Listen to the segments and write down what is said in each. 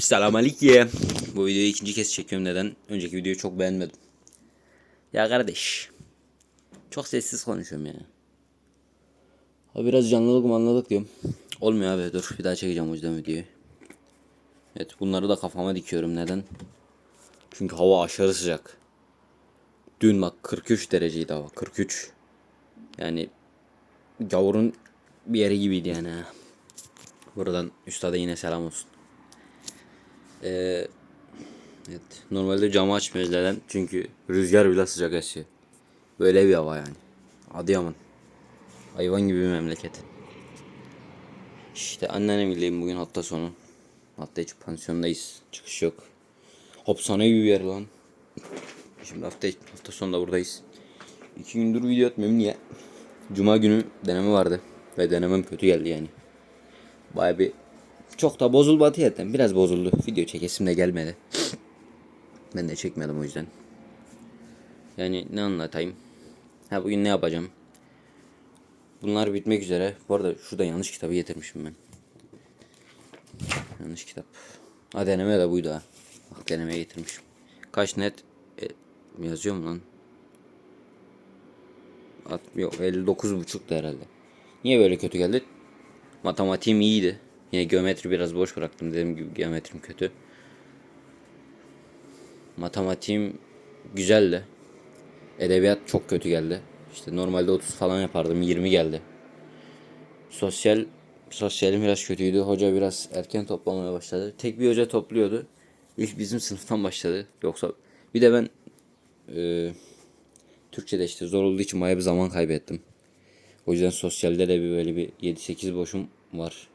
Selamünaleyküm. Bu videoyu ikinci kez çekiyorum neden? Önceki videoyu çok beğenmedim. Ya kardeş. Çok sessiz konuşuyorum ya. Ha biraz canlılık manlılık diyorum. Olmuyor abi dur bir daha çekeceğim o yüzden videoyu. Evet bunları da kafama dikiyorum neden? Çünkü hava aşırı sıcak. Dün bak 43 dereceydi hava 43. Yani gavurun bir yeri gibiydi yani. Buradan üstada yine selam olsun. Ee, evet. Normalde camı açmıyoruz neden? Çünkü rüzgar bile sıcak esiyor. Böyle bir hava yani. Adıyaman. Hayvan gibi bir memleket. İşte anneannemleyim bugün hafta sonu. Hafta içi pansiyondayız. Çıkış yok. Hapishane gibi bir yer lan. Şimdi hafta, hafta sonu da buradayız. İki gündür video atmıyorum niye? Cuma günü deneme vardı. Ve denemem kötü geldi yani. Baya bir çok da bozulmadı yerden. Biraz bozuldu. Video çekesim de gelmedi. ben de çekmedim o yüzden. Yani ne anlatayım? Ha bugün ne yapacağım? Bunlar bitmek üzere. Bu arada şurada yanlış kitabı getirmişim ben. Yanlış kitap. Ha deneme de buydu ha. Bak denemeye getirmişim. Kaç net e, yazıyor mu lan? At, yok 59 buçuktu herhalde. Niye böyle kötü geldi? Matematiğim iyiydi. Yine geometri biraz boş bıraktım. Dediğim gibi geometrim kötü. Matematiğim güzeldi. Edebiyat çok kötü geldi. İşte normalde 30 falan yapardım. 20 geldi. Sosyal sosyalim biraz kötüydü. Hoca biraz erken toplamaya başladı. Tek bir hoca topluyordu. İlk bizim sınıftan başladı. Yoksa bir de ben e, Türkçe'de işte zor olduğu için bayağı bir zaman kaybettim. O yüzden sosyalde de bir böyle bir 7-8 boşum var.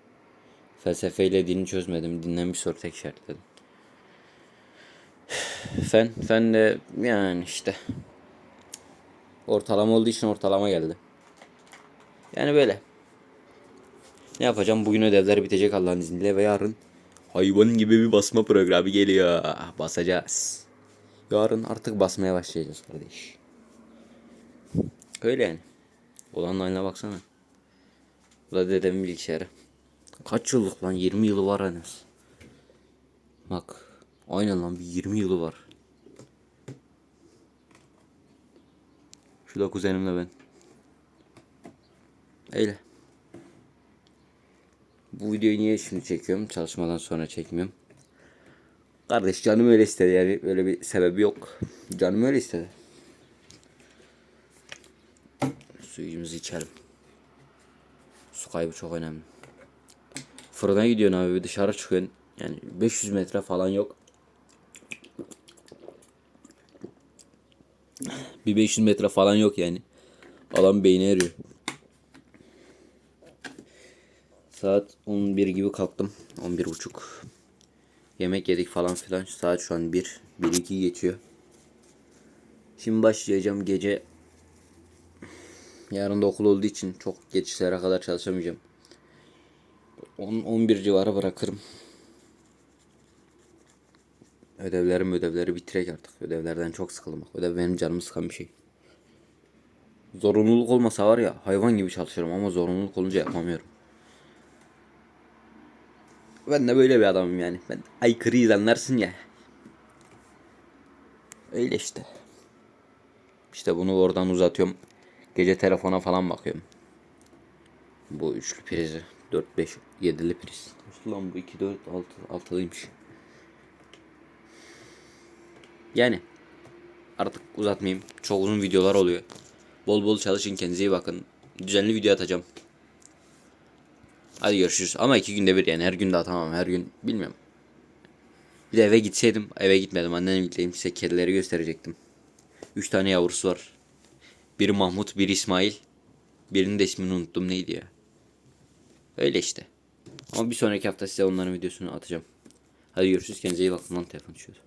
Felsefeyle dini çözmedim. Dinden bir soru tek işaretledim. Fen, fen de yani işte ortalama olduğu için ortalama geldi. Yani böyle. Ne yapacağım? Bugün ödevler bitecek Allah'ın izniyle ve yarın hayvan gibi bir basma programı geliyor. Basacağız. Yarın artık basmaya başlayacağız kardeş. Öyle yani. Olanın haline baksana. Bu da dedemin bilgisayarı. Kaç yıllık lan? 20 yılı var en az. Bak. Aynen lan bir 20 yılı var. Şu da kuzenimle ben. Öyle. Bu videoyu niye şimdi çekiyorum? Çalışmadan sonra çekmiyorum. Kardeş canım öyle istedi yani öyle bir sebebi yok. Canım öyle istedi. Suyumuzu içelim. Su kaybı çok önemli. Fırına gidiyorsun abi dışarı çıkıyorsun. Yani 500 metre falan yok. Bir 500 metre falan yok yani. Adam beyni eriyor. Saat 11 gibi kalktım. 11 buçuk. Yemek yedik falan filan. Saat şu an 1. 1-2 geçiyor. Şimdi başlayacağım gece. Yarın da okul olduğu için çok geçişlere kadar çalışamayacağım. 10-11 civarı bırakırım. Ödevlerim ödevleri bitirek artık. Ödevlerden çok sıkıldım. Bak, Ödev benim canımı sıkan bir şey. Zorunluluk olmasa var ya hayvan gibi çalışırım ama zorunluluk olunca yapamıyorum. Ben de böyle bir adamım yani. Ben aykırıyız anlarsın ya. Öyle işte. İşte bunu oradan uzatıyorum. Gece telefona falan bakıyorum. Bu üçlü prizi. 4, 5, 7'li priz. Lan bu 2, 4, 6, 6'lıymış. Yani artık uzatmayayım. Çok uzun videolar oluyor. Bol bol çalışın kendinize iyi bakın. Düzenli video atacağım. Hadi görüşürüz. Ama iki günde bir yani her gün de atamam. Her gün bilmiyorum. Bir de eve gitseydim. Eve gitmedim. Annemle gideyim size kedileri gösterecektim. Üç tane yavrusu var. Biri Mahmut, biri İsmail. Birinin de ismini unuttum neydi ya. Öyle işte. Ama bir sonraki hafta size onların videosunu atacağım. Hadi görüşürüz. Kendinize iyi bakın lan telefon düşüyor.